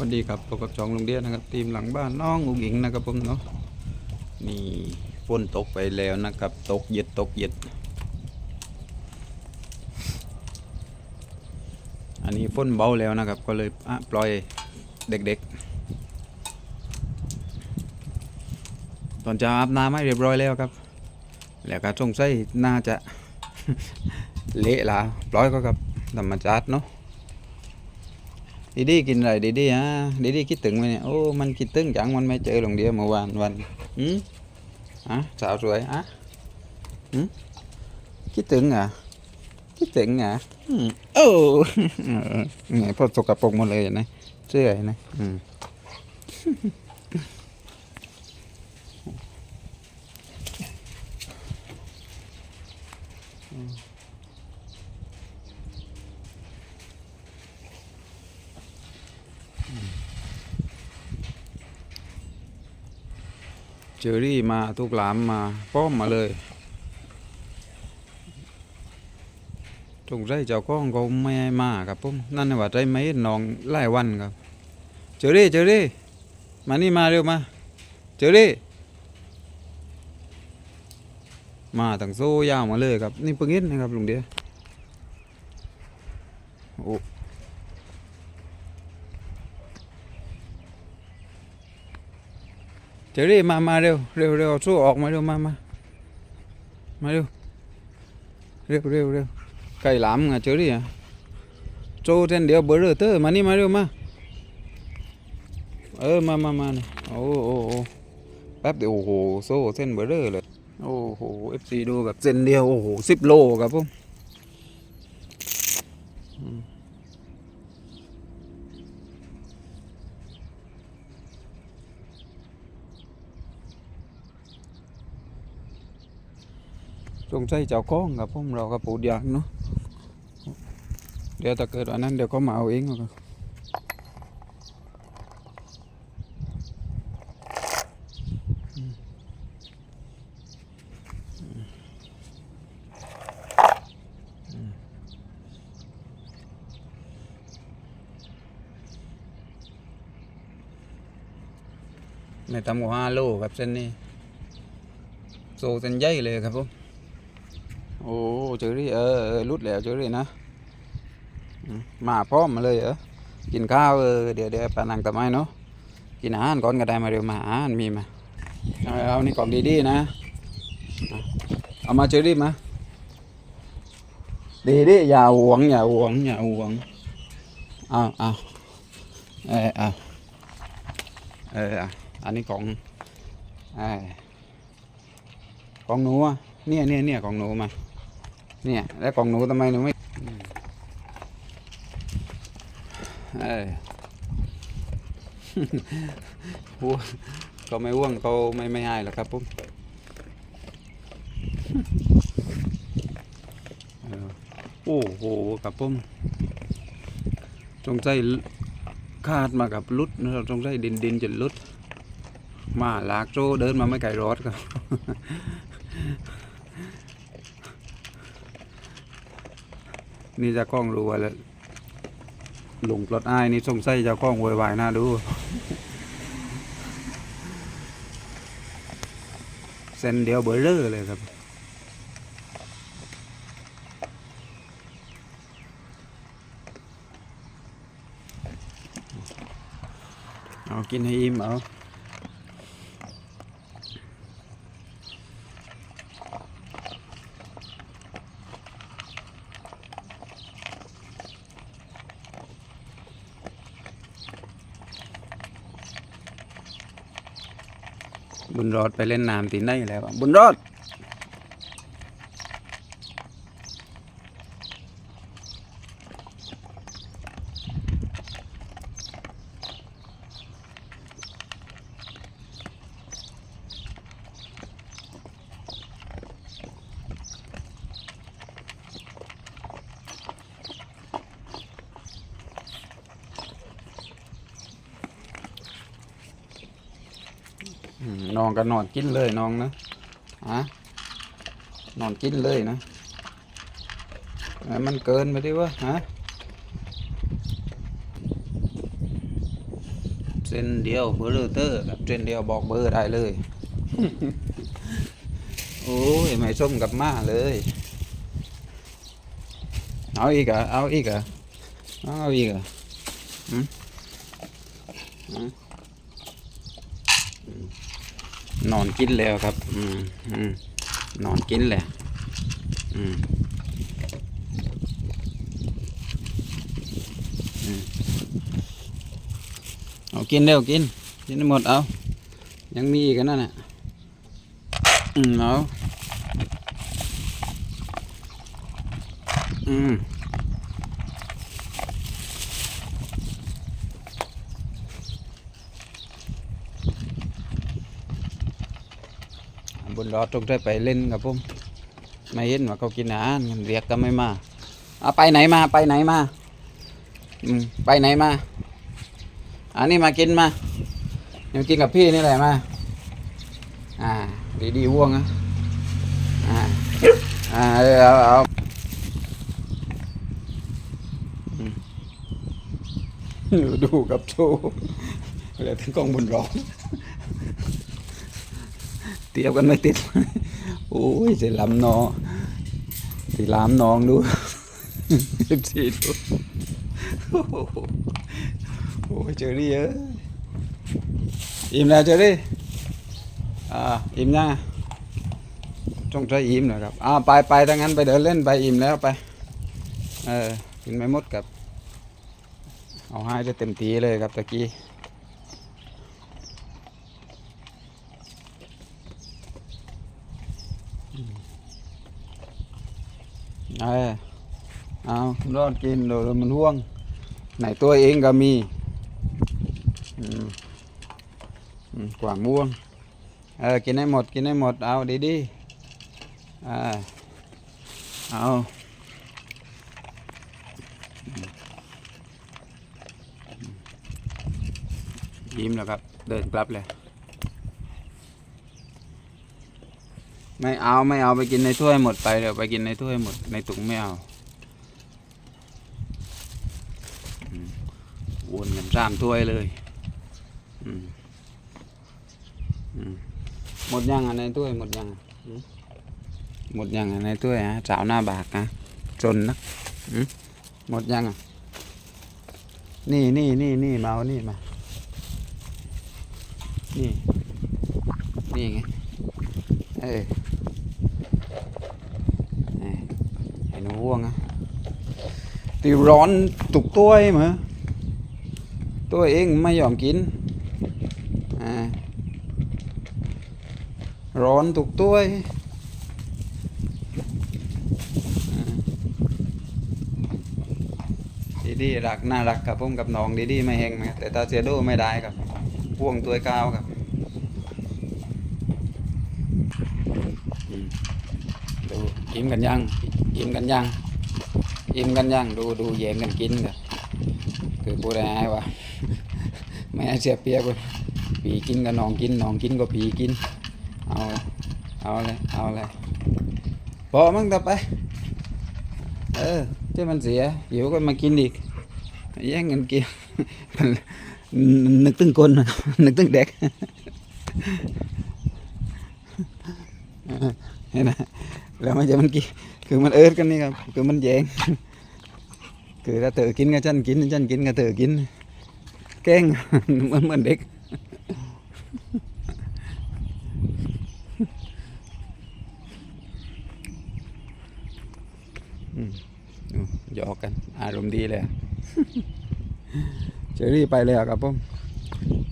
วันดีครับพบกับจองลุงเดียนะครับ ทีมหลังบ้านน้องอุ๋งอิงนะครับผมเนาะนี่ฝนตกไปแล้วนะครับ ตกเย็ดตกเย็ด อันนี้ฝนเบาแล้วนะครับ ก็เลยอะปล่อยเด็กๆ ตอนจะอาบน้ำให้เรียบร้อยแล้วครับ แล้วก็สงสัยน่าจะเละละปล่อยก็กับธรรมชาติเนาะ ดีดีกินอะไรดีดีฮะดีดีคิดถึงไหมเนี่ยโอ้มันคิดถึงจังมันไม่เจอหลงเดียวเมื่อวานวันอืมอะสาวสวยอะอืมคิดถึงอะคิดถึงอะอืมโอ้ไงพอสกปรกหมดเลยนะเสื้อนะอืมอืม เจอรี่มาทุกหลามมาป้อมมาเลยสงสัยเจ้าของเขาไม่ให้มาครับผมนั่นน่ะว่าใจไม่เห็นน้องหลายวันครับ เจอรี่เจอรี่มานี่มาเร็วมา เจอรี่มาตั้งโซ่ยาวมาเลยครับ นี่เพิ่งเห็นนะครับลุงเดียโอ้ จอรี่มา มาเร็ว เร็วเร็วสู้ออกมาเร็วมามามาเร็ว เร็วเร็วเร็วไก่หลามไงเจอรี่อะโจเทนเดียวเบอร์เตอร์มานี่มาเร็วมา เออมามามาเนี่ยโอ้โอ้โอ้แป๊บเดียวโอ้โหโซ่เส้นเบอร์เรอเลย โอ้โหเอฟซีดูแบบเส้นเดียวโอ้โหสิบโลครับผม งสัยเจ้าของครับผมเราก็ปูดยางเนาะเดี๋ยวถ้าเกิดอันนั้นเดี๋ยวเขามาเอาเองครับไม่ต่ำกว่าห้าโลครับเส้นนี้โซเส้นใหญ่เลยครับผม โอ้เจอรี่เออรุดแล้วเจอรี่นะมาพร้อมมาเลยเหรอกินข้าวเออเดี๋ยวเดี๋ยวปานังตะไม้เนาะกินอาหารก่อนก็ได้มาเร็วมาอาหารมีมาเอาเอานี่กล่องดีๆนะ เอามาเจอรี่มาดีดิอย่าหวงอย่าหวงอย่าหวงเอาเอาเออเอาเอออาอันนี้ของไอ้ของหนูอะเนี่ยเนี่ยเนี่ยของหนูมา เนี่ย แล้วของหนูทำไมหนูไม่เอ้ยวัวก็ไม่ว่วงเขาไม่ไม่ให้หรอกครับผมเออโอ้โหครับผมจงใจคาดมากับลุดนะครับจงใจดินดินจะลุดมาลากโจเดินมาไม่ไกลรถครับ นี่จะคล้องรู้ว่าแล้วหลงปลดอ้ายนี่สงสัยจะคล้องโวยวายน่าดู เส้นเดียวเบอร์เลอร์เลยครับ เอากินให้อิ่มเอา บุญรอดไปเล่นน้ำตีนได้แล้ว บุญรอด นอนก็นอนกินเลยน้องนะฮะนอนกินเลยนะเอ้ยมันเกินไปดิวะฮะเส้นเดียวเบอร์เตอร์ครับเส้นเดียวบอกเบอร์ได้เลย โอ้ยไม่ส้มกับมาเลย เอาอีกเหรอะเอาอีกเหรอะเอาอีกเหรอะอืมอืมอืม นอนกินแล้วครับ อืมอืมนอนกินแหล้วอืมเอากินเร็วกิน กินหมดเอา ยังมีอีกนนั่นน่ะ อืมเอาอืม รถตรงได้ไปเล่นกับผมไม่เห็นว่าเขากินอาหารเรียกก็ไม่มาเอาไปไหนมาไปไหนมาอืมไปไหนมาอันนี้มากินมายังกินกับพี่นี่แหละมาอ่าดีดีว่วงอะอ่าอ่าเอาเอาดูกับโชว์แล้วถึงกองบนร้อง เตียบกันไม่ติด โอ้ยจะลำนอตีลามน้องดูสิบสี่ดูโอ้โหโอ้ยเจอรี่เอ้ยอิ่มแล้วเจอรี่อ่าอิ่มยังอะต้องใช้อิ่มหน่อยครับอ่าไปไปถ้างั้นไปเดินเล่นไปอิ่มแล้วไปเออกินไม่หมดครับ เอาให้ได้เต็มทีเลยครับตะกี้ เออเอารอดกินเดี๋ยวมันห่วงไหนตัวเองก็มีอืมอืมกว่างม่วงเออกินให้หมดกินให้หมดเอาดีดีเออเอายิ้มแล้วครับ เดินกลับเลย ไม่เอาไม่เอาไปกินในถ้วยหมดไปเดี๋ยวไปกินในถ้วยหมดในถุงไม่เอาวนกันสามถ้วยเลยหมดยังอะในถ้วยหมดยังหมดยังอะในถ้วยฮะสาวหน้าบากนะจนนะหมดยังอะนี่นี่นี่นี่มาเอานี่มานี่นี่ไง เฮ้ยไอ้หนูว่วงอะตีร้อนตุกตัวเองเหรอตัวเองไม่ยอมกินร้อนถูกตัวดีดีรักน่ารักกับพุ่มกับน้องดีดีไม่แหงไหมแต่ตาเสียดูไม่ได้ครับพ่วงตัวก้าวครับอืม ดู อิ่มกันยังอิ่มกันยังอิ่มกันยังดูดูแย่งกันกินกันคือพูดง่ายว่าไม่เสียเปรียบเลยปีกินกับน้องกินน้องกินก็ปีกิน เอาเอาเลยเอาเลยพอมั้งต่อไป เออที่มันเสียเดี๋ยวก็มากินอีกแย่งกันกินนึกตึงคนนึกตึงเด็กเห็นไหม แล้วมันจะมันกินคือมันเอิร์ดกันนี่ครับคือมันแยงคือถ้าเธอกินก็ฉันกินฉันกินก็เธอกิน แกล้งเหมือนเหมือนเด็กหยอกกัน อารมณ์ดีเลยอะเจอรี่ไปเลยอะครับผม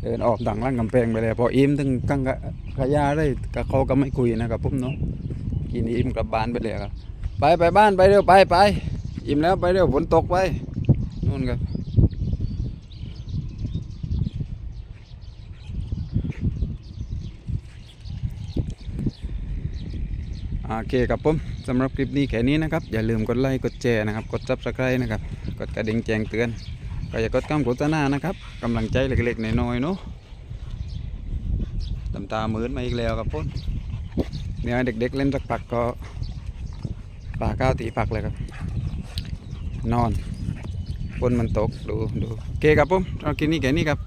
เดินออกดังล่างกำแพงไปเลย พออิ่มถึงกังกะขยาได้กับเขาก็ไม่คุยนะครับผมเนาะ กินอิ่มกลับบ้านไปเลยครับไปไปบ้านไปเร็วไปไปอิ่มแล้วไปเร็วฝนตกไปนู่นครับโอเคครับผมสำหรับคลิปนี้แค่นี้นะครับ อย่าลืมกดไลค์กดแชร์นะครับ กด subscribe นะครับ กดกระดิ่งแจ้งเตือนก็อย่ากดคำโฆษณานะครับกำลังใจเล็กๆน้อยๆเนาะตำตามืดมาอีกแล้วครับพ่น เดี๋ยวเด็กๆเล่นสักพักก็ปลาก้าวตีปักเลยครับ นอนฝนมันตกดูดูโอเคครับผมเอากินนี่แค่นี้ครับ